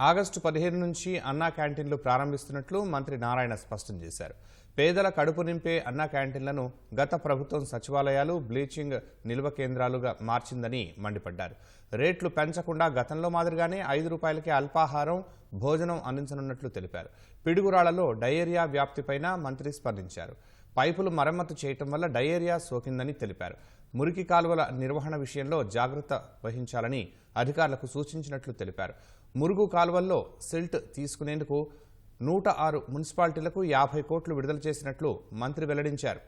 August పదిహేను నుంచి అన్నా క్యాంటీన్లు ప్రారంభిస్తున్నట్లు మంత్రి నారాయణ స్పష్టం చేశారు. పేదల కడుపు నింపే అన్నా క్యాంటీన్లను గత ప్రభుత్వం సచివాలయాలు బ్లీచింగ్ నిల్వ కేంద్రాలుగా మార్చిందని మండిపడ్డారు. రేట్లు పెంచకుండా గతంలో మాదిరిగానే ఐదు రూపాయలకే అల్పాహారం భోజనం అందించనున్నట్లు తెలిపారు. పిడుగురాళ్ళలో డయేరియా వ్యాప్తిపైన మంత్రి స్పందించారు. పైపులు మరమ్మతు చేయటం వల్ల డయేరియా సోకిందని తెలిపారు. మురికి కాలువల నిర్వహణ విషయంలో జాగ్రత్త వహించాలని అధికారులకు సూచించినట్లు తెలిపారు. మురుగు కాలువల్లో సిల్ట్ తీసుకునేందుకు నూట ఆరు మున్సిపాలిటీలకు యాభై కోట్లు విడుదల చేసినట్లు మంత్రి వెల్లడించారు.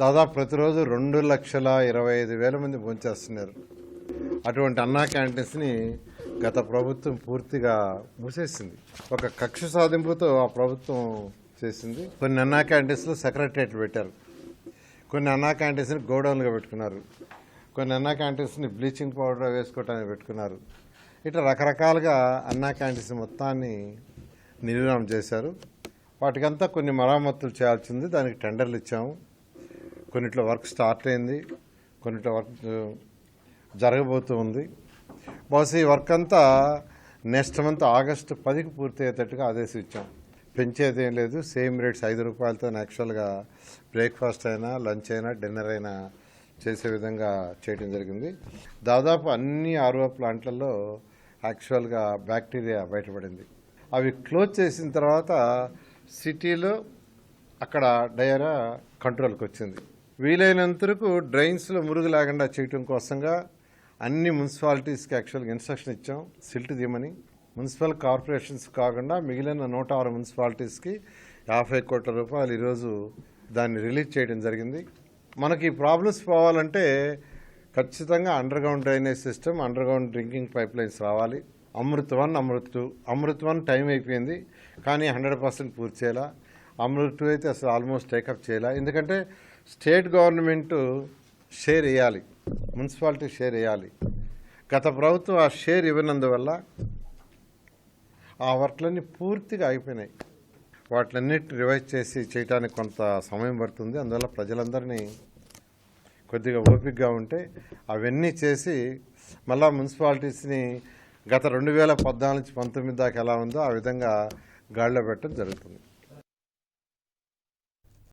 దాదాపు ప్రతిరోజు రెండు లక్షల ఇరవై ఐదు వేల మంది భోంచేస్తున్నారు. అటువంటి అన్నా క్యాంటీన్స్ని గత ప్రభుత్వం పూర్తిగా మూసేసింది. ఒక కక్ష సాధింపుతో ఆ ప్రభుత్వం చేసింది కొన్ని అన్నా క్యాంటీన్స్లో సెక్రటరియట్లు పెట్టారు. కొన్ని అన్నా క్యాంటీన్స్ని గోడౌన్లుగా పెట్టుకున్నారు. కొన్ని అన్నా క్యాంటీన్స్ని బ్లీచింగ్ పౌడర్ వేసుకోవటానికి పెట్టుకున్నారు. ఇట్లా రకరకాలుగా అన్నా క్యాంటీన్స్ మొత్తాన్ని నిర్మాణం చేశారు. వాటికంతా కొన్ని మరామతులు చేయాల్సింది దానికి టెండర్లు ఇచ్చాము. కొన్నిట్లో వర్క్ స్టార్ట్ అయింది. కొన్నిట్లో వర్క్ జరగబోతూ ఉంది. బహుశా ఈ వర్క్ అంతా నెక్స్ట్ మంత్ ఆగస్టు పదికి పూర్తి అయ్యేటట్టుగా ఆదేశించాం. పెంచేది ఏం లేదు. సేమ్ రేట్స్ ఐదు రూపాయలతో యాక్చువల్గా బ్రేక్ఫాస్ట్ అయినా లంచ్ అయినా డిన్నర్ అయినా చేసే విధంగా చేయడం జరిగింది. దాదాపు అన్ని ఆర్ఓ ప్లాంట్లలో యాక్చువల్గా బ్యాక్టీరియా బయటపడింది. అవి క్లోజ్ చేసిన తర్వాత సిటీలో అక్కడ డయరా కంట్రోల్కి వచ్చింది. వీలైనంతరకు డ్రైన్స్లో మురుగు లేకుండా చేయటం కోసంగా అన్ని మున్సిపాలిటీస్కి యాక్చువల్గా ఇన్స్ట్రక్షన్ ఇచ్చాం. సిల్ట్ తీయమని. మున్సిపల్ కార్పొరేషన్స్ కాకుండా మిగిలిన నూట ఆరు మున్సిపాలిటీస్కి యాభై కోట్ల రూపాయలు ఈరోజు దాన్ని రిలీజ్ చేయడం జరిగింది. మనకి ఈ ప్రాబ్లమ్స్ పోవాలంటే ఖచ్చితంగా underground drainage system underground drinking pipe lines రావాలి. Amrut one Amrut two. Amrut one time అయిపోయింది కానీ హండ్రెడ్ పర్సెంట్ పూర్తి చేయాల? అమృత్ టూ అయితే అసలు ఆల్మోస్ట్ టేకప్ చేయాల? ఎందుకంటే స్టేట్ గవర్నమెంట్ షేర్ వేయాలి మున్సిపాలిటీ షేర్ వేయాలి. గత ప్రభుత్వం ఆ షేర్ ఇవ్వనందువల్ల ఆ వర్క్లన్నీ పూర్తిగా అయిపోయినాయి వాటిలన్నిటి రివైజ్ చేసి చేయడానికి కొంత సమయం పడుతుంది. అందువల్ల ప్రజలందరినీ కొద్దిగా ఓపికగా ఉంటే అవన్నీ చేసి మళ్ళా మున్సిపాలిటీస్ని గత రెండు వేల పద్నాలుగు నుంచి పంతొమ్మిది దాకా ఎలా ఉందో ఆ విధంగా గాడిలో పెట్టడం జరుగుతుంది.